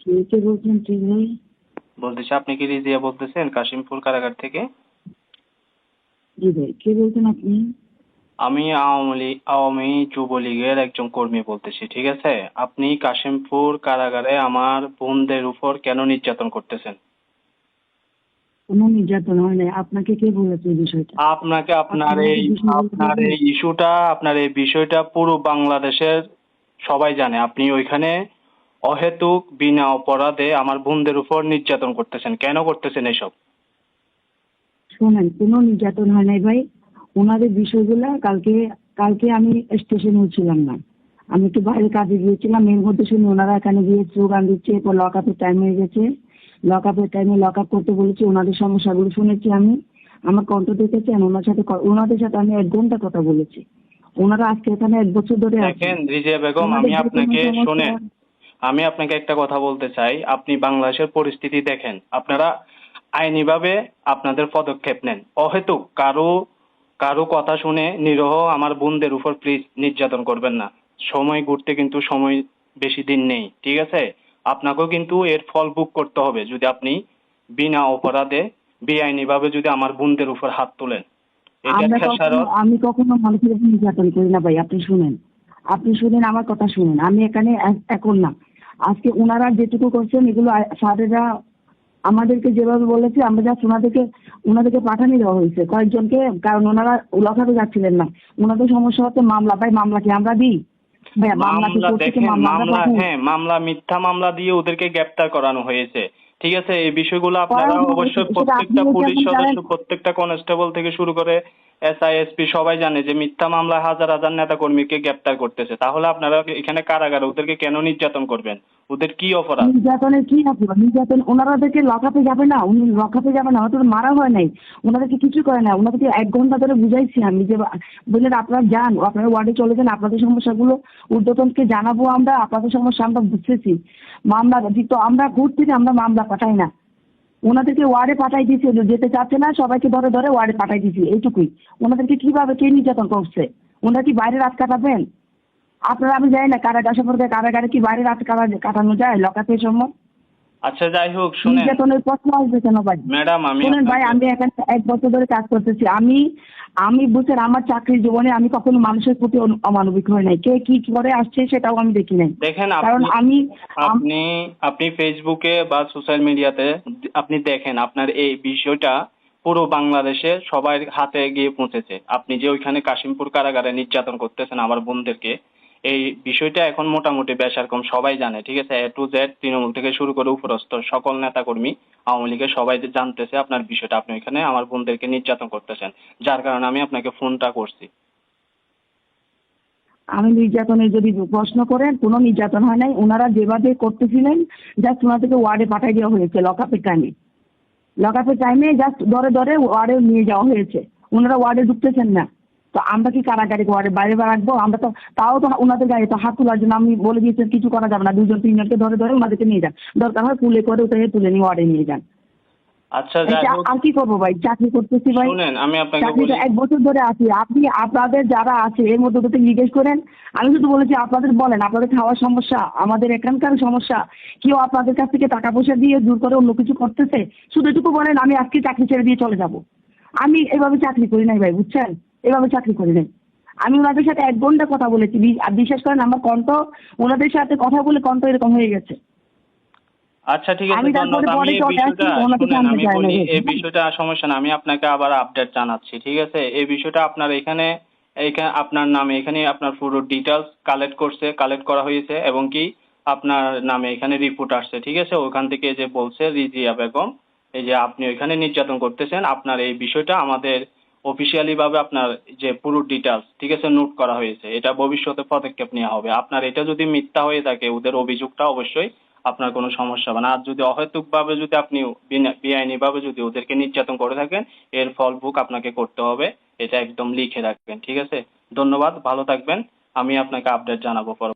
কে বলছেন ভাই বলতেছি আপনি কি রিজিয়া বলতেছেন? কাশিমপুর কারাগার থেকে? জি ভাই কে বলছেন আপনি? আমি আওয়ামী লীগ আওয়ামী যুবলীগের একজন কর্মী বলতেছি ঠিক আছে? আপনি কাশিমপুর কারাগারে আমার বোনদের উপর কেন নির্যাতন করতেছেন? কোনো নির্যাতন হয় নাই। আপনাকে কে বলেছে এই বিষয়টা? আপনাকে আপনার এই আপনার এই ইস্যুটা আপনার এই বিষয়টা পুরো বাংলাদেশের সবাই জানে। আপনি ওইখানে অহেতুক বিনা অপরাধে আমার বোনদের উপর নির্যাতন করতেছেন। কেন করতেছেন এসব? শোনেন কোনো নির্যাতন হয় নাই ভাই। ওনাদের বিষয়গুলো কালকে কালকে আমি স্টেশনে ছিলাম না। আমি একটু বাইরে কাজে গিয়েছিলাম এর মধ্যে শুনি ওনারা এখানে গিয়ে স্লোগান দিচ্ছে এরপর লক আপের টাইম হয়ে গেছে। লক আপের টাইমে লক আপ করতে বলেছি ওনাদের সমস্যাগুলো শুনেছি আমি। আমার কণ্ঠ দেখেছেন? ওনার সাথে ওনাদের সাথে আমি এক ঘণ্টা কথা বলেছি। ওনারা আজকে এখানে এক বছর ধরে আছেন। দেখেন রিজিয়া বেগম আমি আপনাকে শোনেন আমি আপনাকে একটা কথা বলতে চাই। আপনি বাংলাদেশের পরিস্থিতি দেখেন। আপনারা আইনিভাবে আপনাদের পদক্ষেপ নেন। অহেতুক কারও কারও কথা শুনে নিরহ আমার বোনদের উপর প্লিজ নির্যাতন করবেন না। সময় ঘুরতে কিন্তু সময় বেশি দিন নেই ঠিক আছে? আপনাকেও কিন্তু এর ফল ভোগ করতে হবে যদি আপনি বিনা অপরাধে বেআইনি ভাবে যদি আমার বোনদের উপর হাত তোলেন। আমি কখনো মানুষের নির্যাতন করি না ভাই আপনি শুনেন। আপনি শুনেন আমার কথা শুনেন। আমি এখানে এখন না আজকে ওনারা যেটুকু করছেন এগুলো স্যারেরা আমাদেরকে যেভাবে বলেছে আমরা যা ওনাদেরকে ওনাদেরকে পাঠানি দেওয়া হয়েছে। কয়েকজনকে কারণ ওনারা লখাতে যাচ্ছিলেন না। ওনাদের সমস্যা হচ্ছে মামলা ভাই মামলা কি আমরা দিই? মামলা? হ্যাঁ মামলা মিথ্যা মামলা দিয়ে ওদেরকে গ্রেপ্তার করানো হয়েছে। ঠিক আছে এই বিষয়গুলো আপনারা অবশ্যই প্রত্যেকটা পুলিশ সদস্য প্রত্যেকটা কনস্টেবল থেকে শুরু করে এসআই এসপি সবাই জানে যে মিথ্যা মামলা হাজার হাজার নেতা কর্মীকে গ্রেপ্তার করতেছে। তাহলে আপনারা এখানে কারাগারে ওদেরকে কেন নির্যাতন করবেন? ওদের কি অপরাধ? নির্যাতনের কি আছে নির্যাতন ওনারাদেরকে লকাপে যাবে না, উনি লকাপে যাবে না ওদের মারা হয় নাই। ওনাদেরকে কিছু করে না, ওনাদেরকে এক ঘণ্টা ধরে বুঝাইছি আমি যে বললেন, আপনারা যান, আপনারা ওয়ার্ডে চলে যান, আপনাদের সমস্যাগুলো ঊর্ধ্বতনকে জানাব আমরা, আপনাদের সমস্যা আমরা বুঝতেছি। মামলা তো আমরা থেকে আমরা মামলা পাঠাই না। ওনাদেরকে ওয়ার্ডে পাঠাই দিয়েছি যেতে চাচ্ছে না সবাইকে ধরে ধরে ওয়ার্ডে পাঠাই দিয়েছি এইটুকুই। ওনাদেরকে কীভাবে কে নির্যাতন করছে? ওনারা কি বাইরে রাত কাটাবেন? আপনারা আমি জানি না কারাগার সম্পর্কে কারাগারে কি বাইরে রাত কাটানো যায় লকাতে সময় আচ্ছা যাই হোক নির্যাতনের প্রশ্ন আসবে কেন ভাই? ম্যাডাম আমি শুনেন ভাই আমি এখানে এক বছর ধরে কাজ করতেছি। আমি আমি বুঝছেন আমার চাকরির জীবনে আমি কখনো মানুষের প্রতি অমানবিক হয় নাই। কে কি করে আসছে সেটাও আমি দেখি নাই। দেখেন কারণ আমি আপনি আপনি ফেসবুকে বা সোশ্যাল মিডিয়াতে আপনি দেখেন, আপনার এই বিষয়টা পুরো বাংলাদেশে সবার হাতে গিয়ে পৌঁছেছে। আপনি যে ওইখানে কাশিমপুর কারাগারে নির্যাতন করতেছেন আমার বোনদেরকে, এই বিষয়টা এখন মোটামুটি বেশ কম সবাই জানে, ঠিক আছে? এ টু জেড তৃণমূল থেকে শুরু করে উপরস্থ সকল নেতাকর্মী আওয়ামী লীগের সবাই জানতেছে আপনার বিষয়টা, আপনি ওইখানে আমার বোনদেরকে নির্যাতন করতেছেন, যার কারণে আমি আপনাকে ফোনটা করছি। আমি নির্যাতনের যদি প্রশ্ন করেন, কোনো নির্যাতন হয় নাই। ওনারা যেভাবে করতেছিলেন জাস্ট ওনাদেরকে ওয়ার্ডে পাঠিয়ে দেওয়া হয়েছে, লকআপের টাইমে লকআপের টাইমে জাস্ট ধরে ধরে ওয়ার্ডে নিয়ে যাওয়া হয়েছে। ওনারা ওয়ার্ডে ঢুকতেছেন না। তো আমরা কি কারাগারে ওয়ার্ডে বাইরে রাখব? আমরা তো, তাও তো ওনাদের গায়ে তো হাত তোলার জন্য আমি বলে দিয়েছি কিছু করা যাবে না। দুজন তিনজনকে ধরে ধরে ওনাদেরকে নিয়ে যান। দরকার হয় পুলে করে ওটাকে তুলে নিয়ে ওয়ার্ডে নিয়ে যান। আচ্ছা যাই হোক। আর কি করব ভাই? চাকরি করতেছি ভাই। শুনেন আমি আপনাকে বলি। চাকরিটা এক বছর ধরে আছি। আপনি আপনাদের যারা আছে এর মধ্যে ওদেরকে জিজ্ঞেস করেন। আমি শুধু বলেছি আপনাদের বলেন আপনাদের খাওয়ার সমস্যা আমাদের এখানকার সমস্যা। কেউ আপনাদের কাছ থেকে টাকা পয়সা দিয়ে দূর করে অন্য কিছু করতেছে। শুধু এটুকু বলেন আমি আজকে চাকরি ছেড়ে দিয়ে চলে যাব। আমি এভাবে চাকরি করি নাই ভাই বুঝছেন? এভাবে চাকরি করি নাই। আমি ওনাদের সাথে এক ঘণ্টা কথা বলেছি। আর বিশ্বাস করেন আমার কণ্ঠ ওনাদের সাথে কথা বলে কণ্ঠ এরকম হয়ে গেছে। আচ্ছা ঠিক আছে ধন্যবাদ। আমি এই বিষয়টা শুনেন আমি বলি এই বিষয়টা সমস্যা না আমি আপনাকে আবার আপডেট জানাচ্ছি ঠিক আছে? এই বিষয়টা আপনার এখানে এইখানে আপনার নামে এখানে আপনার পুরো ডিটেলস কালেক্ট করছে কালেক্ট করা হয়েছে এবং কি আপনার নামে এখানে রিপোর্ট আসছে ঠিক আছে? ওখান থেকে যে বলছে রিজিয়া বেগম এই যে আপনি ওইখানে নির্যাতন করতেছেন আপনার এই বিষয়টা আমাদের অফিসিয়ালি ভাবে আপনার যে পুরো ডিটেলস ঠিক আছে নোট করা হয়েছে। এটা ভবিষ্যতে পদক্ষেপ নেওয়া হবে। আপনার এটা যদি মিথ্যা হয়ে থাকে ওদের অভিযোগটা অবশ্যই আপনার কোনো সমস্যা হবে না। আর যদি অহেতুক ভাবে যদি আপনি বেআইনি ভাবে যদি ওদেরকে নির্যাতন করে থাকেন, এর ফল ভোগ আপনাকে করতে হবে, এটা একদম লিখে রাখবেন, ঠিক আছে? ধন্যবাদ, ভালো থাকবেন। আমি আপনাকে আপডেট জানাব পর